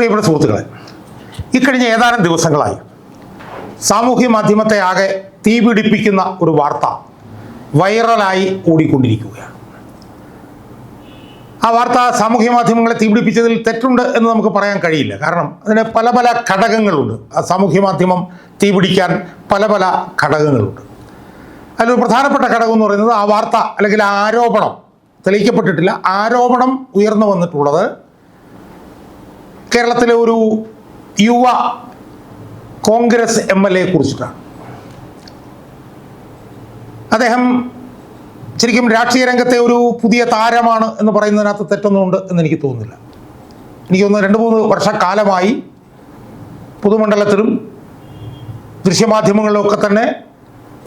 പ്രിയപ്പെട്ട സുഹൃത്തുക്കളെ ഇക്കഴിഞ്ഞ ഏതാനും ദിവസങ്ങളായി സാമൂഹ്യ മാധ്യമത്തെ ആകെ തീപിടിപ്പിക്കുന്ന ഒരു വാർത്ത വൈറലായി ഓടിക്കൊണ്ടിരിക്കുകയാണ്. ആ വാർത്ത സാമൂഹ്യ മാധ്യമങ്ങളെ തീപിടിപ്പിച്ചതിൽ തെറ്റുണ്ട് എന്ന് നമുക്ക് പറയാൻ കഴിയില്ല. കാരണം അതിന് പല പല ഘടകങ്ങളുണ്ട്. ആ സാമൂഹ്യ മാധ്യമം തീപിടിക്കാൻ പല പല ഘടകങ്ങളുണ്ട്. അതിലൊരു പ്രധാനപ്പെട്ട ഘടകം എന്ന് പറയുന്നത് ആ വാർത്ത അല്ലെങ്കിൽ ആരോപണം തെളിയിക്കപ്പെട്ടിട്ടില്ല ആരോപണം ഉയർന്നു വന്നിട്ടുള്ളത് കേരളത്തിലെ ഒരു യുവ കോൺഗ്രസ് എം എൽ എയെ കുറിച്ചിട്ടാണ്. അദ്ദേഹം ശരിക്കും രാഷ്ട്രീയ രംഗത്തെ ഒരു പുതിയ താരമാണ് എന്ന് പറയുന്നതിനകത്ത് തെറ്റൊന്നുമുണ്ട് എന്ന് എനിക്ക് തോന്നുന്നില്ല. എനിക്ക് തോന്നുന്നു രണ്ട് മൂന്ന് വർഷക്കാലമായി പൊതുമണ്ഡലത്തിലും ദൃശ്യമാധ്യമങ്ങളിലും ഒക്കെ തന്നെ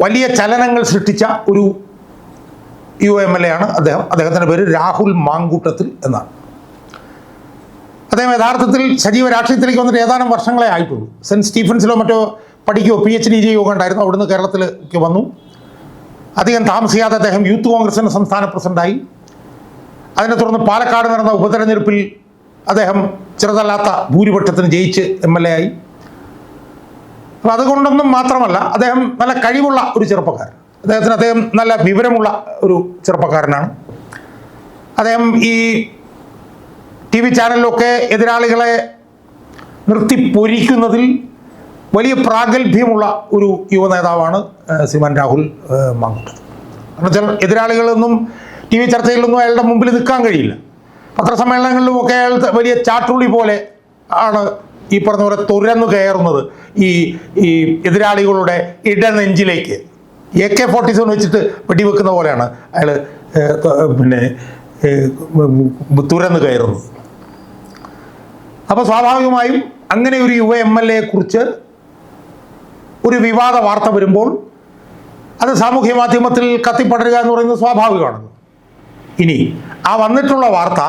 വലിയ ചലനങ്ങൾ സൃഷ്ടിച്ച ഒരു യു എം എൽ എ ആണ് അദ്ദേഹം. അദ്ദേഹത്തിന്റെ പേര് രാഹുൽ മാങ്കൂട്ടത്തിൽ എന്നാണ്. അദ്ദേഹം യഥാർത്ഥത്തിൽ സജീവ രാഷ്ട്രീയത്തിലേക്ക് വന്നിട്ട് ഏതാനും വർഷങ്ങളെ ആയിട്ടുള്ളൂ സെന്റ് സ്റ്റീഫൻസിലോ മറ്റോ പഠിക്കുകയോ പി എച്ച് ഡി ചെയ്യുകയോ ഉണ്ടായിരുന്നു. അവിടുന്ന് കേരളത്തിലേക്ക് വന്നു. അധികം താമസിയാതെ അദ്ദേഹം യൂത്ത് കോൺഗ്രസിന്റെ സംസ്ഥാന പ്രസിഡന്റായി. അതിനെ തുടർന്ന് പാലക്കാട് നടന്ന ഉപതെരഞ്ഞെടുപ്പിൽ അദ്ദേഹം ചെറുതല്ലാത്ത ഭൂരിപക്ഷത്തിന് ജയിച്ച് എം എൽ എ ആയി. അപ്പോൾ അതുകൊണ്ടൊന്നും മാത്രമല്ല അദ്ദേഹം നല്ല കഴിവുള്ള ഒരു ചെറുപ്പക്കാരൻ. അദ്ദേഹത്തിന് അദ്ദേഹം നല്ല വിവരമുള്ള ഒരു ചെറുപ്പക്കാരനാണ്. അദ്ദേഹം ഈ ടി വി ചാനലിലൊക്കെ എതിരാളികളെ നിർത്തി പൊരിക്കുന്നതിൽ വലിയ പ്രാഗൽഭ്യമുള്ള ഒരു യുവ നേതാവാണ് ശ്രീമാൻ രാഹുൽ മാങ്കുട്ടത് കാരണം വെച്ചാൽ എതിരാളികളൊന്നും ടി വി ചർച്ചയിലൊന്നും അയാളുടെ മുമ്പിൽ നിൽക്കാൻ കഴിയില്ല. പത്രസമ്മേളനങ്ങളിലും ഒക്കെ അയാൾ വലിയ ചാട്ടുള്ളി പോലെ ആണ് ഈ പറഞ്ഞ പോലെ തുരന്നു കയറുന്നത് ഈ ഈ എതിരാളികളുടെ ഇടനെഞ്ചിലേക്ക്. എ കെ ഫോർട്ടി സെവൻ വെച്ചിട്ട് വെടിവെക്കുന്ന പോലെയാണ് അയാൾ പിന്നെ തുരന്നു കയറുന്നത്. അപ്പോൾ സ്വാഭാവികമായും അങ്ങനെ ഒരു യുവ എം എൽ എയെ കുറിച്ച് ഒരു വിവാദ വാർത്ത വരുമ്പോൾ അത് സാമൂഹ്യ മാധ്യമത്തിൽ കത്തിപ്പടരുക എന്ന് പറയുന്നത് സ്വാഭാവികമാണ് ഇനി ആ വന്നിട്ടുള്ള വാർത്ത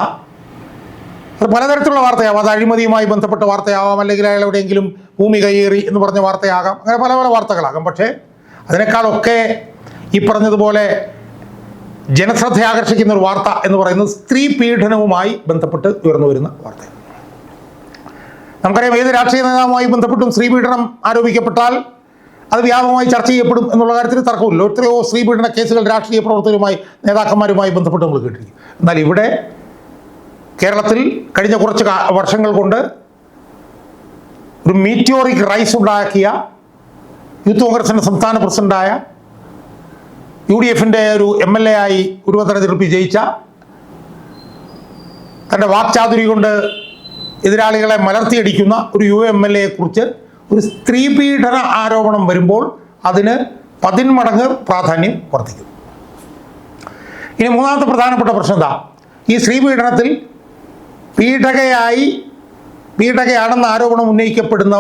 അത് പലതരത്തിലുള്ള വാർത്തയാവാം. അത് അഴിമതിയുമായി ബന്ധപ്പെട്ട വാർത്തയാവാം അല്ലെങ്കിൽ അയാൾ എവിടെയെങ്കിലും ഭൂമി കയ്യേറി എന്ന് പറഞ്ഞ വാർത്തയാകാം. അങ്ങനെ പല പല വാർത്തകളാകാം. പക്ഷേ അതിനേക്കാളൊക്കെ ഈ പറഞ്ഞതുപോലെ ജനശ്രദ്ധ ആകർഷിക്കുന്ന ഒരു വാർത്ത എന്ന് പറയുന്നത് സ്ത്രീ പീഡനവുമായി ബന്ധപ്പെട്ട് ഉയർന്നു വരുന്ന വാർത്തയാണ്. നമുക്കറിയാം ഏത് രാഷ്ട്രീയ നേതാവുമായി ബന്ധപ്പെട്ടും ശ്രീപീഠനം ആരോപിക്കപ്പെട്ടാൽ അത് വ്യാപകമായി ചർച്ച ചെയ്യപ്പെടും എന്നുള്ള കാര്യത്തിൽ തർക്കമില്ല. എത്രയോ ശ്രീപീഠന കേസുകൾ രാഷ്ട്രീയ പ്രവർത്തകരുമായി നേതാക്കന്മാരുമായി ബന്ധപ്പെട്ട് നമ്മൾ കേട്ടിരിക്കും. എന്നാൽ ഇവിടെ കേരളത്തിൽ കഴിഞ്ഞ കുറച്ച് വർഷങ്ങൾ കൊണ്ട് ഒരു മീറ്റിയോറിക് റൈസ് ഉണ്ടാക്കിയ യൂത്ത് കോൺഗ്രസിന്റെ സംസ്ഥാന പ്രസിഡന്റായ യു ഡി എഫിന്റെ ഒരു എം എൽ എ ആയി ഉരുവ തെരഞ്ഞെടുപ്പിൽ ജയിച്ച തന്റെ വാക്ചാതുരി കൊണ്ട് എതിരാളികളെ മലർത്തിയടിക്കുന്ന ഒരു യു എം എൽ എയെ കുറിച്ച് ഒരു സ്ത്രീ പീഡന ആരോപണം വരുമ്പോൾ അതിന് പതിന്മടങ്ങ് പ്രാധാന്യം വർദ്ധിക്കും. ഇനി മൂന്നാമത്തെ പ്രധാനപ്പെട്ട പ്രശ്നം എന്താ? ഈ സ്ത്രീ പീഡനത്തിൽ പീഡകയായി പീഡകയാണെന്ന ആരോപണം ഉന്നയിക്കപ്പെടുന്ന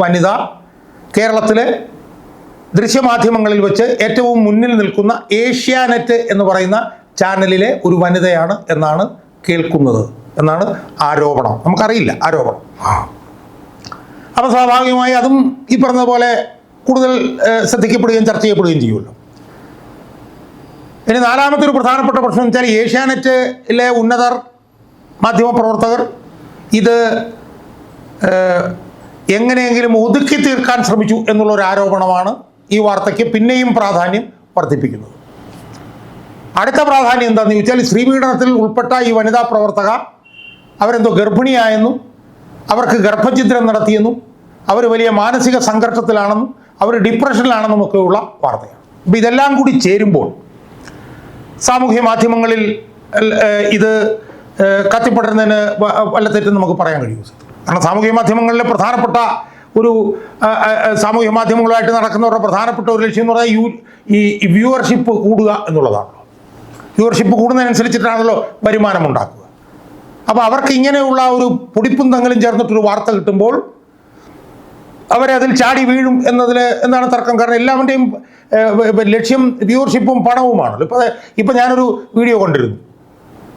വനിത കേരളത്തിലെ ദൃശ്യമാധ്യമങ്ങളിൽ വെച്ച് ഏറ്റവും മുന്നിൽ നിൽക്കുന്ന ഏഷ്യാനെറ്റ് എന്ന് പറയുന്ന ചാനലിലെ ഒരു വനിതയാണ് എന്നാണ് കേൾക്കുന്നത്. എന്നാണ് ആരോപണം. നമുക്കറിയില്ല ആരോപണം. അപ്പോൾ സ്വാഭാവികമായി അതും ഈ പറഞ്ഞതുപോലെ കൂടുതൽ ശ്രദ്ധിക്കപ്പെടുകയും ചർച്ച ചെയ്യപ്പെടുകയും ചെയ്യുമല്ലോ. ഇനി നാലാമത്തെ ഒരു പ്രധാനപ്പെട്ട പ്രശ്നം എന്ന് വെച്ചാൽ ഏഷ്യാനെറ്റിലെ ഉന്നതർ മാധ്യമപ്രവർത്തകർ ഇത് എങ്ങനെയെങ്കിലും ഒതുക്കി തീർക്കാൻ ശ്രമിച്ചു എന്നുള്ള ഒരു ആരോപണമാണ് ഈ വാർത്തയ്ക്ക് പിന്നെയും പ്രാധാന്യം വർദ്ധിപ്പിക്കുന്നത്. അടുത്ത പ്രാധാന്യം എന്താണെന്ന് ചോദിച്ചാൽ ശ്രീപീഡനത്തിൽ ഉൾപ്പെട്ട ഈ വനിതാ പ്രവർത്തക അവരെന്തോ ഗർഭിണിയായെന്നും അവർക്ക് ഗർഭഛിദ്രം നടത്തിയെന്നും അവർ വലിയ മാനസിക സംഘർഷത്തിലാണെന്നും അവർ ഡിപ്രഷനിലാണെന്നും ഒക്കെയുള്ള വാർത്തയാണ്. അപ്പോൾ ഇതെല്ലാം കൂടി ചേരുമ്പോൾ സാമൂഹ്യ മാധ്യമങ്ങളിൽ ഇത് കത്തിപ്പെടുന്നതിന് വല്ല തെറ്റെന്ന് നമുക്ക് പറയാൻ കഴിയും കാരണം സാമൂഹ്യ മാധ്യമങ്ങളിലെ പ്രധാനപ്പെട്ട ഒരു സാമൂഹ്യ മാധ്യമങ്ങളുമായിട്ട് നടക്കുന്നവരുടെ പ്രധാനപ്പെട്ട ഒരു ലക്ഷ്യം എന്ന് പറഞ്ഞാൽ യൂ ഈ വ്യൂവർഷിപ്പ് കൂടുക എന്നുള്ളതാണല്ലോ വ്യൂവർഷിപ്പ് കൂടുന്നതിനനുസരിച്ചിട്ടാണല്ലോ വരുമാനം ഉണ്ടാക്കുക. അപ്പോൾ അവർക്ക് ഇങ്ങനെയുള്ള ഒരു പുടിപ്പും തങ്ങളും ചേർന്നിട്ടൊരു വാർത്ത കിട്ടുമ്പോൾ അവരതിൽ ചാടി വീഴും എന്നതിൽ എന്താണ് തർക്കം? കാരണം എല്ലാവരുടെയും ലക്ഷ്യം വ്യൂവർഷിപ്പും പണവുമാണല്ലോ. ഇപ്പോൾ ഇപ്പോൾ ഞാനൊരു വീഡിയോ കണ്ടിരുന്നു.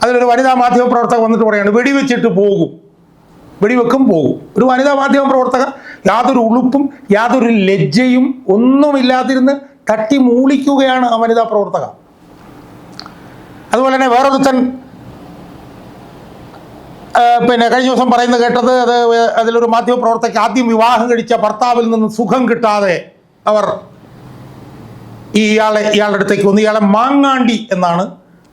അതിലൊരു വനിതാ മാധ്യമ പ്രവർത്തകർ വന്നിട്ട് പറയാണ് വെടിവെച്ചിട്ട് പോകും. വെടിവെക്കും പോകും. ഒരു വനിതാ മാധ്യമ പ്രവർത്തക യാതൊരു ഉളുപ്പും യാതൊരു ലജ്ജയും ഒന്നുമില്ലാതിരുന്ന് തട്ടി മൂളിക്കുകയാണ് ആ വനിതാ പ്രവർത്തക അതുപോലെ തന്നെ വേറൊരുത്തൻ പിന്നെ കഴിഞ്ഞ ദിവസം പറയുന്നത് കേട്ടത് അത് അതിലൊരു മാധ്യമപ്രവർത്തകയ്ക്ക് ആദ്യം വിവാഹം കഴിച്ച ഭർത്താവിൽ നിന്ന് സുഖം കിട്ടാതെ അവർ ഇയാളെ ഇയാളുടെ അടുത്തേക്ക് വന്നു ഇയാളെ മാങ്ങാണ്ടി എന്നാണ്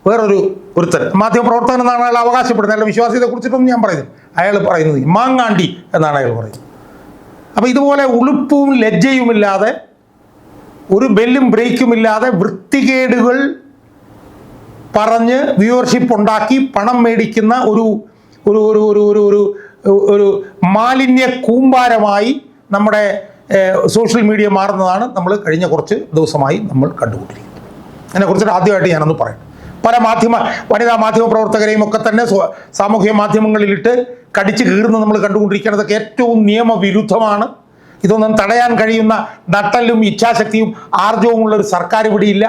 വേറൊരു ഒരുത്തൻ. മാധ്യമപ്രവർത്തകൻ എന്നാണ് അയാൾ അവകാശപ്പെടുന്നത്. അയാളുടെ വിശ്വാസ്യതയെ കുറിച്ചിട്ടൊന്നും ഞാൻ പറയുന്നത് അയാൾ പറയുന്നത് മാങ്ങാണ്ടി എന്നാണ് അയാൾ പറയുന്നത്. അപ്പോൾ ഇതുപോലെ ഉളുപ്പും ലജ്ജയുമില്ലാതെ ഒരു ബെല്ലും ബ്രേക്കും ഇല്ലാതെ വൃത്തികേടുകൾ പറഞ്ഞ് വ്യൂവർഷിപ്പ് ഉണ്ടാക്കി പണം മേടിക്കുന്ന ഒരു ഒരു ഒരു ഒരു ഒരു ഒരു ഒരു മാലിന്യ കൂമ്പാരമായി നമ്മുടെ സോഷ്യൽ മീഡിയ മാറുന്നതാണ് നമ്മൾ കഴിഞ്ഞ കുറച്ച് ദിവസമായി നമ്മൾ കണ്ടുകൊണ്ടിരിക്കുന്നത്. അതിനെക്കുറിച്ചിട്ട് ആദ്യമായിട്ട് ഞാനൊന്ന് പറയാം. പല മാധ്യമ വനിതാ മാധ്യമ പ്രവർത്തകരെയും ഒക്കെ തന്നെ സാമൂഹ്യ മാധ്യമങ്ങളിലിട്ട് കടിച്ച് കീറുന്ന നമ്മൾ കണ്ടുകൊണ്ടിരിക്കുന്നതൊക്കെ ഏറ്റവും നിയമവിരുദ്ധമാണ്. ഇതൊന്നും തടയാൻ കഴിയുന്ന നട്ടലും ഇച്ഛാശക്തിയും ആർജവും ഉള്ള ഒരു സർക്കാർ ഇവിടെയില്ല.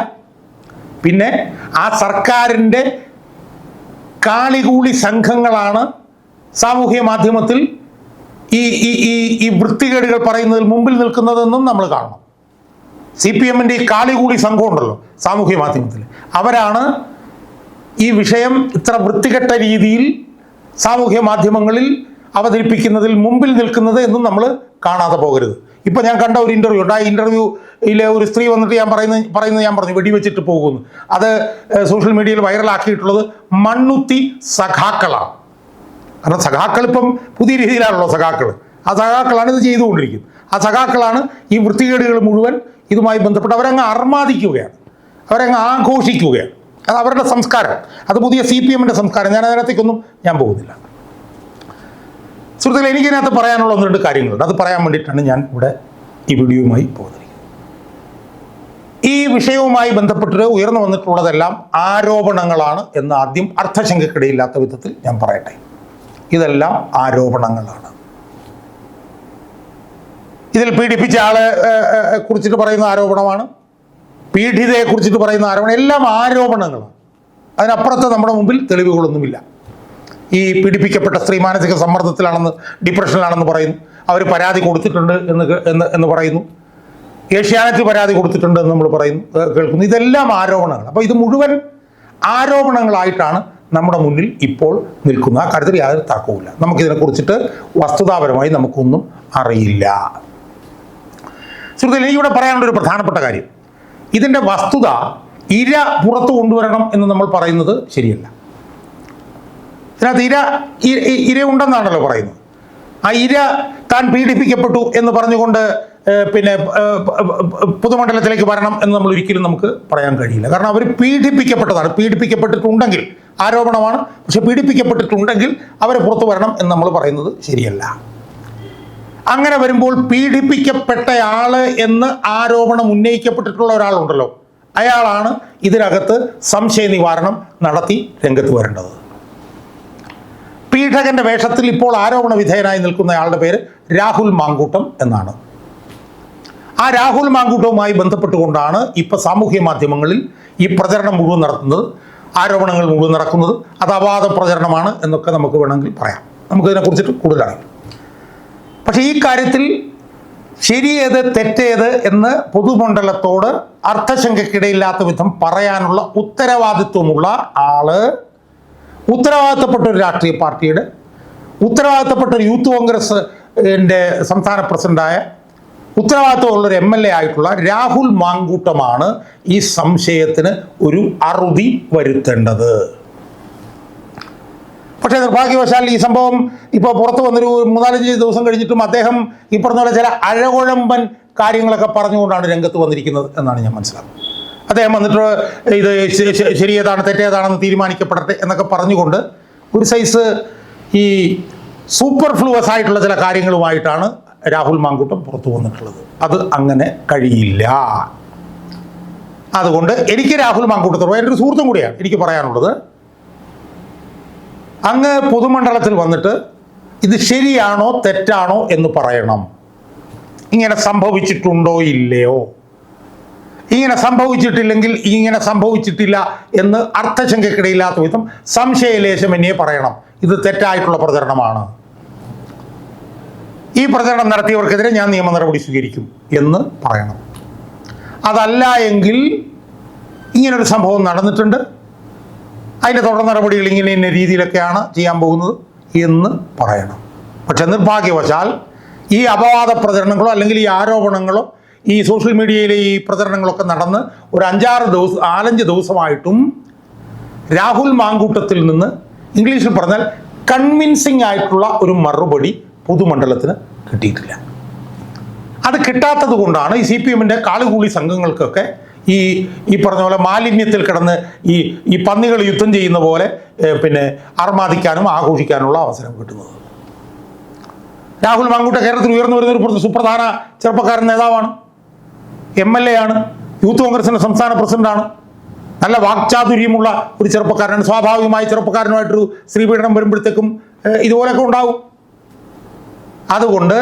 പിന്നെ ആ സർക്കാരിന്റെ കാളികൂളി സംഘങ്ങളാണ് സാമൂഹ്യ മാധ്യമത്തിൽ ഈ ഈ ഈ ഈ വൃത്തികേടുകൾ പറയുന്നതിൽ മുമ്പിൽ നിൽക്കുന്നതെന്നും നമ്മൾ കാണണം. സി പി എമ്മിന്റെ ഈ കാളികൂളി സംഘമുണ്ടല്ലോ സാമൂഹ്യ മാധ്യമത്തിൽ. അവരാണ് ഈ വിഷയം ഇത്ര വൃത്തികെട്ട രീതിയിൽ സാമൂഹ്യ മാധ്യമങ്ങളിൽ അവതരിപ്പിക്കുന്നതിൽ മുമ്പിൽ നിൽക്കുന്നത് എന്നും നമ്മൾ കാണാതെ പോകരുത്. ഇപ്പം ഞാൻ കണ്ട ഒരു ഇന്റർവ്യൂ ഉണ്ട്. ആ ഇന്റർവ്യൂയിലെ ഒരു സ്ത്രീ വന്നിട്ട് ഞാൻ പറയുന്നത് പറയുന്നത് ഞാൻ പറഞ്ഞു വെടിവെച്ചിട്ട് പോകുന്നു. അത് സോഷ്യൽ മീഡിയയിൽ വൈറലാക്കിയിട്ടുള്ളത് മണ്ണുത്തി സഖാക്കളാണ് കാരണം സഖാക്കൾ ഇപ്പം പുതിയ രീതിയിലാണല്ലോ സഖാക്കൾ ആ സഖാക്കളാണ് ഇത് ചെയ്തുകൊണ്ടിരിക്കുന്നത്. ആ സഖാക്കളാണ് ഈ വൃത്തികേടുകൾ മുഴുവൻ ഇതുമായി ബന്ധപ്പെട്ട് അവരങ്ങ് അർമാദിക്കുകയാണ്. അവരങ്ങ് ആഘോഷിക്കുകയാണ്. അത് അവരുടെ സംസ്കാരം. അത് പുതിയ സി പി എമ്മിന്റെ സംസ്കാരം. ഞാൻ അതിനകത്തേക്കൊന്നും ഞാൻ പോകുന്നില്ല. സുഹൃത്തുക്കളെ എനിക്കതിനകത്ത് പറയാനുള്ള ഒന്ന് രണ്ട് കാര്യങ്ങളുണ്ട്. അത് പറയാൻ വേണ്ടിയിട്ടാണ് ഞാൻ ഇവിടെ ഈ വീഡിയോയുമായി പോകുന്നത് ഈ വിഷയവുമായി ബന്ധപ്പെട്ട് ഉയർന്നു വന്നിട്ടുള്ളതെല്ലാം ആരോപണങ്ങളാണ് എന്ന് ആദ്യം അർത്ഥശങ്കക്കിടയില്ലാത്ത വിധത്തിൽ ഞാൻ പറയട്ടെ. ഇതെല്ലാം ആരോപണങ്ങളാണ്. ഇതിൽ പീഡിപ്പിച്ച ആളെ കുറിച്ചിട്ട് പറയുന്ന ആരോപണമാണ്. പീഡിതയെ കുറിച്ചിട്ട് പറയുന്ന ആരോപണം എല്ലാം ആരോപണങ്ങളാണ്. അതിനപ്പുറത്ത് നമ്മുടെ മുമ്പിൽ തെളിവുകളൊന്നുമില്ല. ഈ പീഡിപ്പിക്കപ്പെട്ട സ്ത്രീ മാനസിക സമ്മർദ്ദത്തിലാണെന്ന് ഡിപ്രഷനിലാണെന്ന് പറയുന്നു. അവർ പരാതി കൊടുത്തിട്ടുണ്ട് എന്ന് എന്ന് എന്ന് പറയുന്നു. ഏഷ്യാനെറ്റ് പരാതി കൊടുത്തിട്ടുണ്ട് എന്ന് നമ്മൾ പറയുന്നു കേൾക്കുന്നു. ഇതെല്ലാം ആരോപണങ്ങൾ. അപ്പോൾ ഇത് മുഴുവൻ ആരോപണങ്ങളായിട്ടാണ് നമ്മുടെ മുന്നിൽ ഇപ്പോൾ നിൽക്കുന്ന ആ കാര്യത്തിൽ യാതൊരു തർക്കവുമില്ല. നമുക്കിതിനെക്കുറിച്ചിട്ട് വസ്തുതാപരമായി നമുക്കൊന്നും അറിയില്ല. സുഹൃത്തുക്കളെ എനിക്കിവിടെ പറയാനുള്ള ഒരു പ്രധാനപ്പെട്ട കാര്യം. ഇതിന്റെ വസ്തുത ഇര പുറത്തു കൊണ്ടുവരണം എന്ന് നമ്മൾ പറയുന്നത് ശരിയല്ല. ഇതിനകത്ത് ഇര ഇര ഉണ്ടെന്നാണല്ലോ പറയുന്നത്. ആ ഇര താൻ പീഡിപ്പിക്കപ്പെട്ടു എന്ന് പറഞ്ഞുകൊണ്ട് പിന്നെ പൊതുമണ്ഡലത്തിലേക്ക് വരണം എന്ന് നമ്മൾ ഒരിക്കലും നമുക്ക് പറയാൻ കഴിയില്ല. കാരണം അവർ പീഡിപ്പിക്കപ്പെട്ടതാണ്. പീഡിപ്പിക്കപ്പെട്ടിട്ടുണ്ടെങ്കിൽ ആരോപണമാണ്. പക്ഷെ പീഡിപ്പിക്കപ്പെട്ടിട്ടുണ്ടെങ്കിൽ അവരെ പുറത്തു വരണം എന്ന് നമ്മൾ പറയുന്നത് ശരിയല്ല. അങ്ങനെ വരുമ്പോൾ പീഡിപ്പിക്കപ്പെട്ടയാൾ എന്ന് ആരോപണം ഉന്നയിക്കപ്പെട്ടിട്ടുള്ള ഒരാളുണ്ടല്ലോ. അയാളാണ് ഇതിനകത്ത് സംശയ നിവാരണം നടത്തി രംഗത്ത് വരേണ്ടത്. പീഡകന്റെ വേഷത്തിൽ ഇപ്പോൾ ആരോപണ വിധേയനായി നിൽക്കുന്നയാളുടെ പേര് രാഹുൽ മാങ്കൂട്ടം എന്നാണ്. ആ രാഹുൽ മാങ്കൂട്ടവുമായി ബന്ധപ്പെട്ടുകൊണ്ടാണ് ഇപ്പോൾ സാമൂഹ്യ മാധ്യമങ്ങളിൽ ഈ പ്രചരണം മുഴുവൻ നടത്തുന്നത് ആരോപണങ്ങൾ മുഴുവൻ നടക്കുന്നത്. അത് അപാധ പ്രചരണമാണ് എന്നൊക്കെ നമുക്ക് വേണമെങ്കിൽ പറയാം. നമുക്കിതിനെക്കുറിച്ചിട്ട് കൂടുതലറിയാം പക്ഷെ ഈ കാര്യത്തിൽ ശരിയേത് തെറ്റേത് എന്ന് പൊതുമണ്ഡലത്തോട് അർത്ഥശങ്കയ്ക്കിടയില്ലാത്ത വിധം പറയാനുള്ള ഉത്തരവാദിത്വമുള്ള ആൾ ഉത്തരവാദിത്തപ്പെട്ട ഒരു രാഷ്ട്രീയ പാർട്ടിയുടെ ഉത്തരവാദിത്തപ്പെട്ട ഒരു യൂത്ത് കോൺഗ്രസ് എന്റെ സംസ്ഥാന പ്രസിഡന്റായ ഉത്തരവാദിത്തമുള്ള ഒരു എം എൽ എ ആയിട്ടുള്ള രാഹുൽ മാങ്കൂട്ടമാണ് ഈ സംശയത്തിന് ഒരു അറുതി വരുത്തേണ്ടത്. പക്ഷേ നിർഭാഗ്യവശാൽ ഈ സംഭവം ഇപ്പോൾ പുറത്തു വന്നൊരു മൂന്നാലഞ്ച് ദിവസം കഴിഞ്ഞിട്ടും അദ്ദേഹം ഈ പറഞ്ഞ ചില അഴകുഴമ്പൻ കാര്യങ്ങളൊക്കെ പറഞ്ഞുകൊണ്ടാണ് രംഗത്ത് വന്നിരിക്കുന്നത് എന്നാണ് ഞാൻ മനസ്സിലാക്കുന്നത്. അദ്ദേഹം വന്നിട്ട് ഇത് ശരിയേതാണ് തെറ്റേതാണെന്ന് തീരുമാനിക്കപ്പെടട്ടെ എന്നൊക്കെ പറഞ്ഞുകൊണ്ട് ഒരു സൈസ് ഈ സൂപ്പർ ഫ്ലൂവസ് ആയിട്ടുള്ള ചില കാര്യങ്ങളുമായിട്ടാണ് രാഹുൽ മാങ്കൂട്ടം പുറത്തു വന്നിട്ടുള്ളത്. അത് അങ്ങനെ കഴിയില്ല. അതുകൊണ്ട് എനിക്ക് രാഹുൽ മാങ്കൂട്ടത്തോട് എന്റെ ഒരു സുഹൃത്തും കൂടിയാണ് എനിക്ക് പറയാനുള്ളത്. അങ്ങ് പൊതുമണ്ഡലത്തിൽ വന്നിട്ട് ഇത് ശരിയാണോ തെറ്റാണോ എന്ന് പറയണം. ഇങ്ങനെ സംഭവിച്ചിട്ടുണ്ടോ ഇല്ലയോ? ഇങ്ങനെ സംഭവിച്ചിട്ടില്ലെങ്കിൽ ഇങ്ങനെ സംഭവിച്ചിട്ടില്ല എന്ന് അർത്ഥശങ്കക്കിടയില്ലാത്ത വിധം സംശയലേശം എന്നെ പറയണം. ഇത് തെറ്റായിട്ടുള്ള പ്രചരണമാണ്. ഈ പ്രചരണം നടത്തിയവർക്കെതിരെ ഞാൻ നിയമ നടപടി സ്വീകരിക്കും എന്ന് പറയണം. അതല്ല എങ്കിൽ ഇങ്ങനൊരു സംഭവം നടന്നിട്ടുണ്ട്. അതിന്റെ തുടർ നടപടികൾ ഇങ്ങനെ ഇന്ന രീതിയിലൊക്കെയാണ് ചെയ്യാൻ പോകുന്നത് എന്ന് പറയണം. പക്ഷെ നിർഭാഗ്യവശാൽ ഈ അപവാദ പ്രചരണങ്ങളോ അല്ലെങ്കിൽ ഈ ആരോപണങ്ങളോ ഈ സോഷ്യൽ മീഡിയയിലെ ഈ പ്രചരണങ്ങളൊക്കെ നടന്ന് ഒരു അഞ്ചാറ് ദിവസം നാലഞ്ച് ദിവസമായിട്ടും രാഹുൽ മാങ്കൂട്ടത്തിൽ നിന്ന് ഇംഗ്ലീഷിൽ പറഞ്ഞാൽ കൺവിൻസിങ് ആയിട്ടുള്ള ഒരു മറുപടി പൊതുമണ്ഡലത്തിന് കിട്ടിയിട്ടില്ല. അത് കിട്ടാത്തത് കൊണ്ടാണ് ഈ സി പി എമ്മിന്റെ കാളുകൂളി സംഘങ്ങൾക്കൊക്കെ ഈ ഈ പറഞ്ഞ പോലെ മാലിന്യത്തിൽ കിടന്ന് ഈ ഈ പന്നികൾ യുദ്ധം ചെയ്യുന്ന പോലെ പിന്നെ അർമാദിക്കാനും ആഘോഷിക്കാനുള്ള അവസരം കിട്ടുന്നത്. രാഹുൽ മാങ്കൂട്ട കേരളത്തിൽ ഉയർന്നു വരുന്ന ഒരു പ്ര- സുപ്രധാന ചെറുപ്പക്കാരൻ നേതാവാണ്. എം എൽ എ ആണ്. യൂത്ത് കോൺഗ്രസിന്റെ സംസ്ഥാന പ്രസിഡന്റാണ്. നല്ല വാക്ചാതുര്യമുള്ള ഒരു ചെറുപ്പക്കാരനാണ്. സ്വാഭാവികമായി ചെറുപ്പക്കാരനുമായിട്ടൊരു സ്ത്രീപീഡനം വരുമ്പോഴത്തേക്കും ഇതുപോലെയൊക്കെ ഉണ്ടാവും. അതുകൊണ്ട്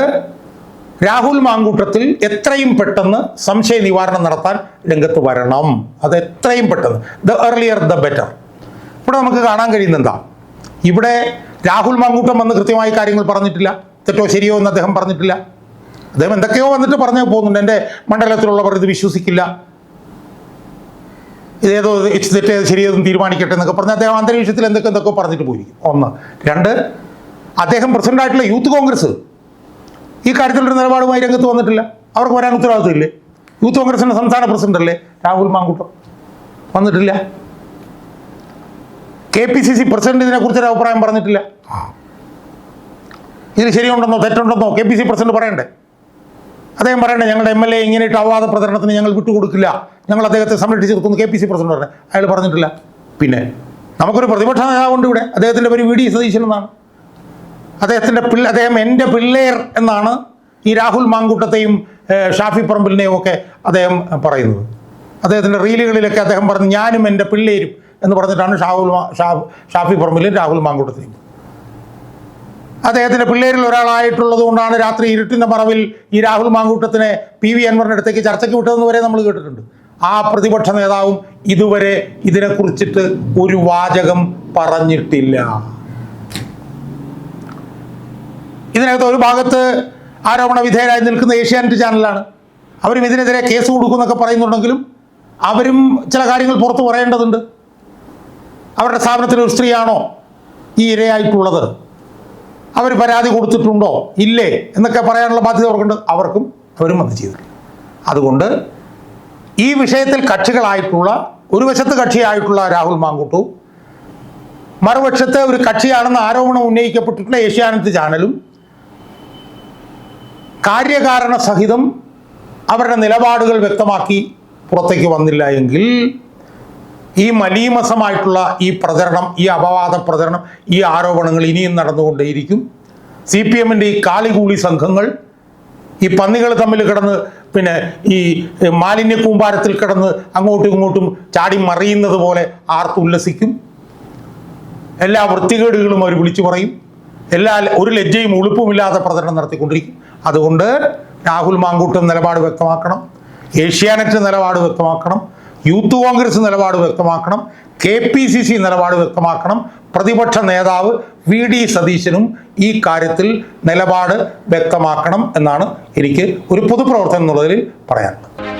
രാഹുൽ മാങ്കൂട്ടത്തിൽ എത്രയും പെട്ടെന്ന് സംശയ നിവാരണം നടത്താൻ രംഗത്ത് വരണം. അത് എത്രയും പെട്ടെന്ന്. ദ എർലിയർ ദ ബെറ്റർ ഇവിടെ നമുക്ക് കാണാൻ കഴിയുന്ന എന്താ? ഇവിടെ രാഹുൽ മാങ്കൂട്ടം വന്ന് കൃത്യമായി കാര്യങ്ങൾ പറഞ്ഞിട്ടില്ല. തെറ്റോ ശരിയോ എന്ന് അദ്ദേഹം പറഞ്ഞിട്ടില്ല. അദ്ദേഹം എന്തൊക്കെയോ വന്നിട്ട് പറഞ്ഞു പോകുന്നുണ്ട്. എന്റെ മണ്ഡലത്തിലുള്ളവർ ഇത് വിശ്വസിക്കില്ല. ഇതേതോ ഇത് തെറ്റേ ശരിയേതും തീരുമാനിക്കട്ടെ എന്നൊക്കെ പറഞ്ഞ് അദ്ദേഹം അന്തരീക്ഷത്തിൽ എന്തൊക്കെ എന്തൊക്കെ പറഞ്ഞിട്ട് പോയിരിക്കും. ഒന്ന്. രണ്ട് അദ്ദേഹം പ്രസിഡന്റായിട്ടുള്ള യൂത്ത് കോൺഗ്രസ്. ഈ കാര്യത്തിലൊരു നിലപാടുമായി രംഗത്ത് വന്നിട്ടില്ല. അവർക്ക് വരാൻ ഉത്തരവാദിത്തമില്ലേ യൂത്ത് കോൺഗ്രസിന്റെ സംസ്ഥാന പ്രസിഡന്റ് അല്ലേ? രാഹുൽ മാങ്കൂട്ടം. വന്നിട്ടില്ല. K P C C president ഇതിനെക്കുറിച്ചൊരു അഭിപ്രായം പറഞ്ഞിട്ടില്ല. ഇതിന് ശരിയുണ്ടെന്നോ തെറ്റുണ്ടെന്നോ കെ പി സി പ്രസിഡന്റ് പറയണ്ടേ? അദ്ദേഹം പറയണ്ടേ ഞങ്ങളുടെ എം എൽ എ ഇങ്ങനെ അവാദ പ്രചരണത്തിന് ഞങ്ങൾ വിട്ടുകൊടുക്കില്ല. ഞങ്ങൾ അദ്ദേഹത്തെ സംരക്ഷിച്ച് നിർത്തുന്നു കെ പി സി പ്രസിഡന്റ് പറഞ്ഞു. അയാൾ പറഞ്ഞിട്ടില്ല. പിന്നെ നമുക്കൊരു പ്രതിപക്ഷ നേതാവുണ്ട് ഇവിടെ. അദ്ദേഹത്തിന്റെ പേര് വി ഡി സതീശൻ എന്നാണ്. അദ്ദേഹത്തിന്റെ പിള്ള അദ്ദേഹം എന്റെ പിള്ളേർ എന്നാണ് ഈ രാഹുൽ മാങ്കൂട്ടത്തെയും ഷാഫി പറമ്പിലിനെയും ഒക്കെ അദ്ദേഹം പറയുന്നത്. അദ്ദേഹത്തിന്റെ റീലുകളിലൊക്കെ അദ്ദേഹം പറഞ്ഞു ഞാനും എന്റെ പിള്ളേരും എന്ന് പറഞ്ഞിട്ടാണ് ഷാഹുൽ ഷാഫി പറമ്പിലും രാഹുൽ മാങ്കൂട്ടത്തെയും അദ്ദേഹത്തിന്റെ പിള്ളേരിൽ ഒരാളായിട്ടുള്ളത് കൊണ്ടാണ് രാത്രി ഇരുട്ടിന്റെ മറവിൽ ഈ രാഹുൽ മാങ്കൂട്ടത്തിനെ പി വി അൻവറിന്റെ അടുത്തേക്ക് ചർച്ചയ്ക്ക് വിട്ടതെന്ന് വരെ നമ്മൾ കേട്ടിട്ടുണ്ട്. ആ പ്രതിപക്ഷ നേതാവും ഇതുവരെ ഇതിനെക്കുറിച്ചിട്ട് ഒരു വാചകം പറഞ്ഞിട്ടില്ല. ഇതിനകത്ത് ഒരു ഭാഗത്ത് ആരോപണ വിധേയരായി നിൽക്കുന്ന ഏഷ്യാനെറ്റ് ചാനലാണ്. അവരും ഇതിനെതിരെ കേസ് കൊടുക്കുമെന്നൊക്കെ പറയുന്നുണ്ടെങ്കിലും അവരും ചില കാര്യങ്ങൾ പുറത്തു പറയേണ്ടതുണ്ട്. അവരുടെ സ്ഥാപനത്തിൽ ഒരു സ്ത്രീയാണോ ഈ ഇരയായിട്ടുള്ളത്? അവർ പരാതി കൊടുത്തിട്ടുണ്ടോ? ഇല്ലേ? എന്നൊക്കെ പറയാനുള്ള ബാധ്യത അവർക്കുണ്ട്. അവർക്കും അവരും അത് ചെയ്തിട്ടില്ല അതുകൊണ്ട് ഈ വിഷയത്തിൽ കക്ഷികളായിട്ടുള്ള ഒരു വശത്ത് കക്ഷിയായിട്ടുള്ള രാഹുൽ മാങ്കൂട്ടു മറുപക്ഷത്തെ ഒരു കക്ഷിയാണെന്ന് ആരോപണം ഉന്നയിക്കപ്പെട്ടിട്ടുള്ള ഏഷ്യാനെറ്റ് ചാനലും കാര്യകാരണ സഹിതം അവരുടെ നിലപാടുകൾ വ്യക്തമാക്കി പുറത്തേക്ക് വന്നില്ല എങ്കിൽ ഈ മലീമസമായിട്ടുള്ള ഈ പ്രചരണം ഈ അപവാദ പ്രചരണം ഈ ആരോപണങ്ങൾ ഇനിയും നടന്നുകൊണ്ടേയിരിക്കും. സി പി എമ്മിന്റെ ഈ കാളികൂളി സംഘങ്ങൾ ഈ പന്നികൾ തമ്മിൽ കിടന്ന് പിന്നെ ഈ മാലിന്യ കൂമ്പാരത്തിൽ കിടന്ന് അങ്ങോട്ടും ഇങ്ങോട്ടും ചാടി മറിയുന്നത് പോലെ ആർത്തുല്ലസിക്കും എല്ലാ വൃത്തികേടുകളും അവർ വിളിച്ചു പറയും. എല്ലാ ഒരു ലജ്ജയും ഉളുപ്പുമില്ലാതെ പ്രചരണം നടത്തിക്കൊണ്ടിരിക്കും. അതുകൊണ്ട് രാഹുൽ മാങ്കൂട്ടം നിലപാട് വ്യക്തമാക്കണം. ഏഷ്യാനെറ്റ് നിലപാട് വ്യക്തമാക്കണം. യൂത്ത് കോൺഗ്രസ് നിലപാട് വ്യക്തമാക്കണം. കെ പി സി സി നിലപാട് വ്യക്തമാക്കണം. പ്രതിപക്ഷ നേതാവ് വി ഡി സതീശനും ഈ കാര്യത്തിൽ നിലപാട് വ്യക്തമാക്കണം എന്നാണ് എനിക്ക് ഒരു പൊതുപ്രവർത്തനം എന്നുള്ളതിൽ പറയാനുള്ളത്.